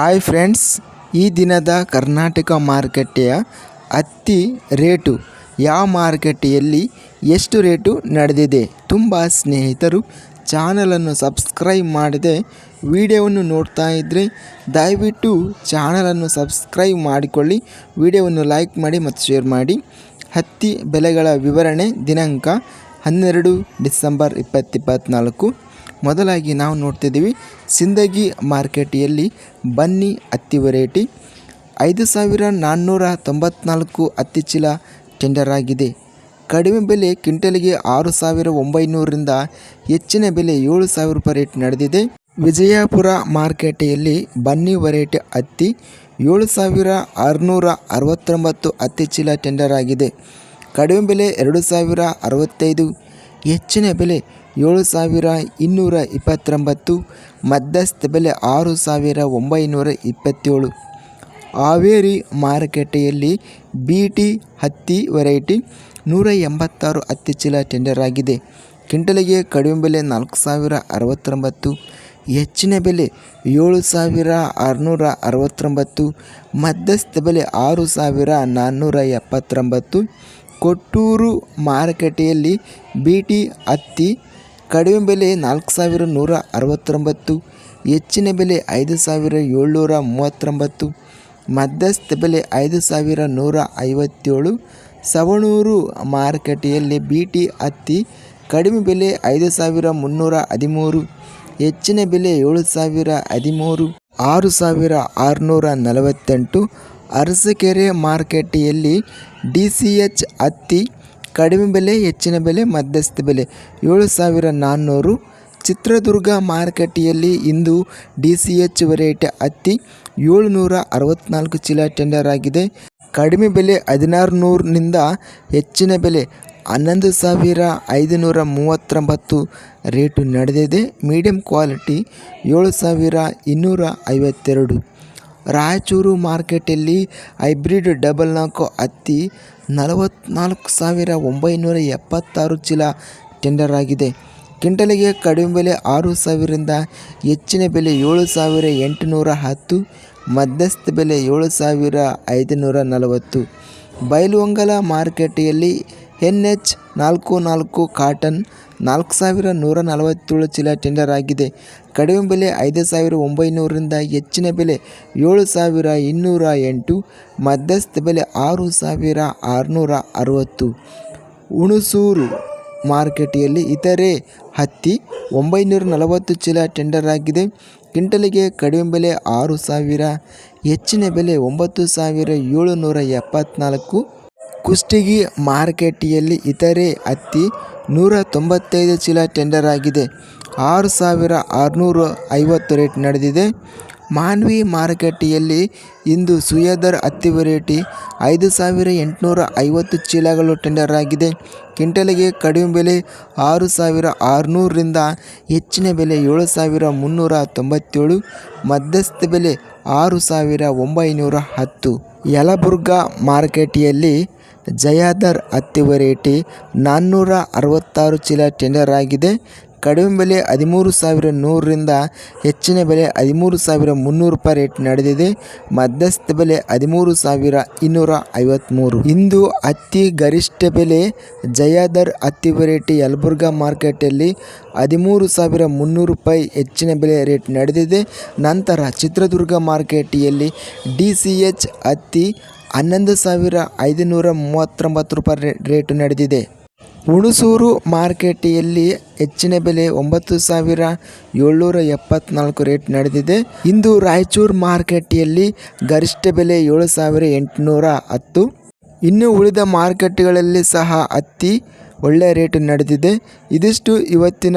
Hi friends, ಈ ದಿನದ ಕರ್ನಾಟಕ ಮಾರುಕಟ್ಟೆಯ ಹತ್ತಿ ರೇಟು. ಯಾವ ಮಾರುಕಟ್ಟೆಯಲ್ಲಿ ಎಷ್ಟು ರೇಟು ನಡೆದಿದೆ? ತುಂಬ ಸ್ನೇಹಿತರು ಚಾನಲನ್ನು ಸಬ್ಸ್ಕ್ರೈಬ್ ಮಾಡದೆ ವಿಡಿಯೋವನ್ನು ನೋಡ್ತಾ ಇದ್ದರೆ ದಯವಿಟ್ಟು ಚಾನಲನ್ನು ಸಬ್ಸ್ಕ್ರೈಬ್ ಮಾಡಿಕೊಳ್ಳಿ, ವಿಡಿಯೋವನ್ನು ಲೈಕ್ ಮಾಡಿ ಮತ್ತು ಶೇರ್ ಮಾಡಿ. ಹತ್ತಿ ಬೆಲೆಗಳ ವಿವರಣೆ ದಿನಾಂಕ ಹನ್ನೆರಡು ಡಿಸೆಂಬರ್ ಇಪ್ಪತ್ತಿಪ್ಪತ್ತ್ನಾಲ್ಕು ಮೊದಲಾಗಿ ನಾವು ನೋಡ್ತಿದ್ದೀವಿ ಸಿಂದಗಿ ಮಾರ್ಕೆಟಿಯಲ್ಲಿ ಬನ್ನಿ ಹತ್ತಿ ವೆರೈಟಿ. ಐದು ಸಾವಿರ ನಾನ್ನೂರ ತೊಂಬತ್ನಾಲ್ಕು ಹತ್ತಿ ಚೀಲ ಟೆಂಡರ್ ಆಗಿದೆ. ಕಡಿಮೆ ಬೆಲೆ ಕ್ವಿಂಟಲ್ಗೆ ಆರು ಸಾವಿರ ಒಂಬೈನೂರರಿಂದ ಹೆಚ್ಚಿನ ಬೆಲೆ ಏಳು ಸಾವಿರ ರೂಪಾಯಿ ರೇಟ್ ನಡೆದಿದೆ. ವಿಜಯಪುರ ಮಾರ್ಕೆಟೆಯಲ್ಲಿ ಬನ್ನಿ ವೆರೈಟಿ ಹತ್ತಿ ಏಳು ಸಾವಿರ ಆರುನೂರ ಅರವತ್ತೊಂಬತ್ತು ಹತ್ತಿ ಚೀಲ ಟೆಂಡರ್ ಆಗಿದೆ. ಕಡಿಮೆ ಬೆಲೆ ಎರಡು ಸಾವಿರ ಅರವತ್ತೈದು ಹೆಚ್ಚಿನ ಬೆಲೆ ಏಳು ಸಾವಿರ ಇನ್ನೂರ ಇಪ್ಪತ್ತೊಂಬತ್ತು, ಮಧ್ಯಸ್ಥ ಬೆಲೆ ಆರು ಸಾವಿರ ಒಂಬೈನೂರ ಇಪ್ಪತ್ತೇಳು. ಹಾವೇರಿ ಮಾರುಕಟ್ಟೆಯಲ್ಲಿ ಬಿ ಟಿ ಹತ್ತಿ ವೆರೈಟಿ ನೂರ ಎಂಬತ್ತಾರು ಹತ್ತಿ ಚೀಲ ಟೆಂಡರ್ ಆಗಿದೆ. ಕ್ವಿಂಟಲಿಗೆ ಕಡಿಮೆ ಬೆಲೆ ನಾಲ್ಕು ಸಾವಿರ ಅರವತ್ತೊಂಬತ್ತು, ಹೆಚ್ಚಿನ ಬೆಲೆ ಏಳು ಸಾವಿರ ಆರುನೂರ ಅರವತ್ತೊಂಬತ್ತು, ಮಧ್ಯಸ್ಥ ಬೆಲೆ ಆರು ಸಾವಿರ ನಾನ್ನೂರ ಎಪ್ಪತ್ತೊಂಬತ್ತು ಕೊಟ್ಟೂರು ಮಾರುಕಟ್ಟೆಯಲ್ಲಿ ಬಿ ಟಿ ಹತ್ತಿ ಕಡಿಮೆ ಬೆಲೆ ನಾಲ್ಕು ಸಾವಿರ ನೂರ ಅರವತ್ತೊಂಬತ್ತು, ಹೆಚ್ಚಿನ ಬೆಲೆ ಐದು ಸಾವಿರ ಏಳ್ನೂರ ಮೂವತ್ತೊಂಬತ್ತು, ಮಧ್ಯಸ್ಥ ಬೆಲೆ ಐದು ಸಾವಿರ ನೂರ ಐವತ್ತೇಳು. ಸವಣೂರು ಮಾರುಕಟ್ಟೆಯಲ್ಲಿ ಬಿ ಟಿ ಹತ್ತಿ ಕಡಿಮೆ ಬೆಲೆ ಐದು ಸಾವಿರ ಮುನ್ನೂರ ಹದಿಮೂರು, ಹೆಚ್ಚಿನ ಬೆಲೆ ಏಳು ಸಾವಿರ ಹದಿಮೂರು, ಆರು ಸಾವಿರ ಆರುನೂರ ನಲವತ್ತೆಂಟು ಅರಸಕೆರೆ ಮಾರುಕಟ್ಟೆಯಲ್ಲಿ ಡಿ ಸಿ ಎಚ್ ಹತ್ತಿ ಕಡಿಮೆ ಬೆಲೆ, ಹೆಚ್ಚಿನ ಬೆಲೆ, ಮಧ್ಯಸ್ಥ ಬೆಲೆ. ಏಳು ಸಾವಿರ ನಾನ್ನೂರು. ಚಿತ್ರದುರ್ಗ ಮಾರುಕಟ್ಟೆಯಲ್ಲಿ ಇಂದು ಡಿ ಸಿ ಎಚ್ ವೆರೈಟಿ ಹತ್ತಿ ಏಳುನೂರ ಅರವತ್ತ್ನಾಲ್ಕು ಚೀಲ ಟೆಂಡರ್ ಆಗಿದೆ. ಕಡಿಮೆ ಬೆಲೆ ಹದಿನಾರು ನೂರಿನಿಂದ ಹೆಚ್ಚಿನ ಬೆಲೆ ಹನ್ನೊಂದು ಸಾವಿರ ಐದುನೂರ ಮೂವತ್ತೊಂಬತ್ತು ರೇಟು ನಡೆದಿದೆ. ಮೀಡಿಯಂ ಕ್ವಾಲಿಟಿ ಏಳು ಸಾವಿರ ಇನ್ನೂರ ಐವತ್ತೆರಡು ರಾಯಚೂರು ಮಾರ್ಕೆಟಲ್ಲಿ ಹೈಬ್ರಿಡ್ ಡಬಲ್ ನಾಲ್ಕು ಹತ್ತಿ ನಲವತ್ತ್ನಾಲ್ಕು ಸಾವಿರ ಒಂಬೈನೂರ ಎಪ್ಪತ್ತಾರು ಚೀಲ ಟೆಂಡರ್ ಆಗಿದೆ. ಕ್ವಿಂಟಲಿಗೆ ಕಡಿಮೆ ಬೆಲೆ ಆರು ಸಾವಿರದಿಂದ ಹೆಚ್ಚಿನ ಬೆಲೆ ಏಳು ಸಾವಿರ ಎಂಟುನೂರ ಹತ್ತು, ಮಧ್ಯಸ್ಥ ಬೆಲೆ ಏಳು ಸಾವಿರ ಐದುನೂರ ನಲವತ್ತು. ಬಯಲುವಂಗಲ ಮಾರುಕಟ್ಟೆಯಲ್ಲಿ ಎನ್ ಎಚ್ ನಾಲ್ಕು ನಾಲ್ಕು ಕಾಟನ್ ನಾಲ್ಕು ಸಾವಿರ ನೂರ ನಲವತ್ತೇಳು ಚೀಲ ಟೆಂಡರ್ ಆಗಿದೆ. ಕಡಿಮೆ ಬೆಲೆ ಐದು ಸಾವಿರ ಒಂಬೈನೂರರಿಂದ ಹೆಚ್ಚಿನ ಬೆಲೆ ಏಳು ಸಾವಿರ ಇನ್ನೂರ ಎಂಟು, ಮಧ್ಯಸ್ಥ ಬೆಲೆ ಆರು ಸಾವಿರ ಆರುನೂರ ಅರವತ್ತು. ಹುಣಸೂರು ಮಾರುಕಟ್ಟೆಯಲ್ಲಿ ಇತರೆ ಹತ್ತಿ ಒಂಬೈನೂರ ನಲವತ್ತು ಚೀಲ ಟೆಂಡರ್ ಆಗಿದೆ. ಕ್ವಿಂಟಲಿಗೆ ಕಡಿಮೆ ಬೆಲೆ ಆರು ಸಾವಿರ, ಹೆಚ್ಚಿನ ಬೆಲೆ ಒಂಬತ್ತು ಸಾವಿರ ಏಳುನೂರ ಎಪ್ಪತ್ತ್ನಾಲ್ಕು ಕುಷ್ಟಗಿ ಮಾರುಕಟ್ಟೆಯಲ್ಲಿ ಇತರೆ ಹತ್ತಿ ನೂರ ತೊಂಬತ್ತೈದು ಚೀಲ ಟೆಂಡರ್ ಆಗಿದೆ. ಆರು ಸಾವಿರ ಆರುನೂರ ಐವತ್ತು ರೇಟ್ ನಡೆದಿದೆ. ಮಾನ್ವಿ ಮಾರುಕಟ್ಟೆಯಲ್ಲಿ ಇಂದು ಸುಯದರ್ ಹತ್ತಿ ವೆರೈಟಿ ಐದು ಸಾವಿರ ಎಂಟುನೂರ ಐವತ್ತು ಚೀಲಗಳು ಟೆಂಡರ್ ಆಗಿದೆ. ಕ್ವಿಂಟಲ್ಗೆ ಕಡಿಮೆ ಬೆಲೆ ಆರು ಸಾವಿರ ಆರುನೂರರಿಂದ ಹೆಚ್ಚಿನ ಬೆಲೆ ಏಳು ಸಾವಿರ ಮುನ್ನೂರ ತೊಂಬತ್ತೇಳು ಮಧ್ಯಸ್ಥ ಬೆಲೆ ಆರು ಸಾವಿರ ಒಂಬೈನೂರ ಹತ್ತು ಯಲಬುರ್ಗಾ ಮಾರುಕಟ್ಟೆಯಲ್ಲಿ ಜಯಾದರ್ ಹತ್ತಿ ವೆರೈಟಿ ನಾನ್ನೂರ ಅರವತ್ತಾರು ಚೀಲ ಟೆಂಡರ್ ಆಗಿದೆ. ಕಡಿಮೆ ಬೆಲೆ ಹದಿಮೂರು ಸಾವಿರ ನೂರರಿಂದ ಹೆಚ್ಚಿನ ಬೆಲೆ ಹದಿಮೂರು ಸಾವಿರ ಮುನ್ನೂರು ರೂಪಾಯಿ ರೇಟ್ ನಡೆದಿದೆ. ಮಧ್ಯಸ್ಥ ಬೆಲೆ ಹದಿಮೂರು ಸಾವಿರ ಇನ್ನೂರ ಐವತ್ತ್ಮೂರು ಇಂದು ಅತಿ ಗರಿಷ್ಠ ಬೆಲೆ ಜಯಾದರ್ ಹತ್ತಿ ವೆರೈಟಿ ಯಲಬುರ್ಗಾ ಮಾರ್ಕೆಟಲ್ಲಿ ಹದಿಮೂರು ಸಾವಿರ ಮುನ್ನೂರು ರೂಪಾಯಿ ಹೆಚ್ಚಿನ ಬೆಲೆ ರೇಟ್ ನಡೆದಿದೆ. ನಂತರ ಚಿತ್ರದುರ್ಗ ಮಾರ್ಕೆಟಿಯಲ್ಲಿ ಡಿ ಸಿ ಎಚ್ ಹತ್ತಿ ಹನ್ನೊಂದು ಸಾವಿರ ಐದುನೂರ ಮೂವತ್ತೊಂಬತ್ತು ರೂಪಾಯಿ ರೇಟು ನಡೆದಿದೆ. ಹುಣಸೂರು ಮಾರುಕಟ್ಟೆಯಲ್ಲಿ ಹೆಚ್ಚಿನ ಬೆಲೆ ಒಂಬತ್ತು ಸಾವಿರ ಏಳ್ನೂರ ಎಪ್ಪತ್ನಾಲ್ಕು ರೇಟ್ ನಡೆದಿದೆ. ಇಂದು ರಾಯಚೂರು ಮಾರುಕಟ್ಟೆಯಲ್ಲಿ ಗರಿಷ್ಠ ಬೆಲೆ ಏಳು ಸಾವಿರ ಎಂಟುನೂರ ಹತ್ತು. ಇನ್ನು ಉಳಿದ ಮಾರ್ಕೆಟ್ಗಳಲ್ಲಿ ಸಹ ಹತ್ತಿ ಒಳ್ಳೆಯ ರೇಟು ನಡೆದಿದೆ. ಇದಿಷ್ಟು ಇವತ್ತಿನ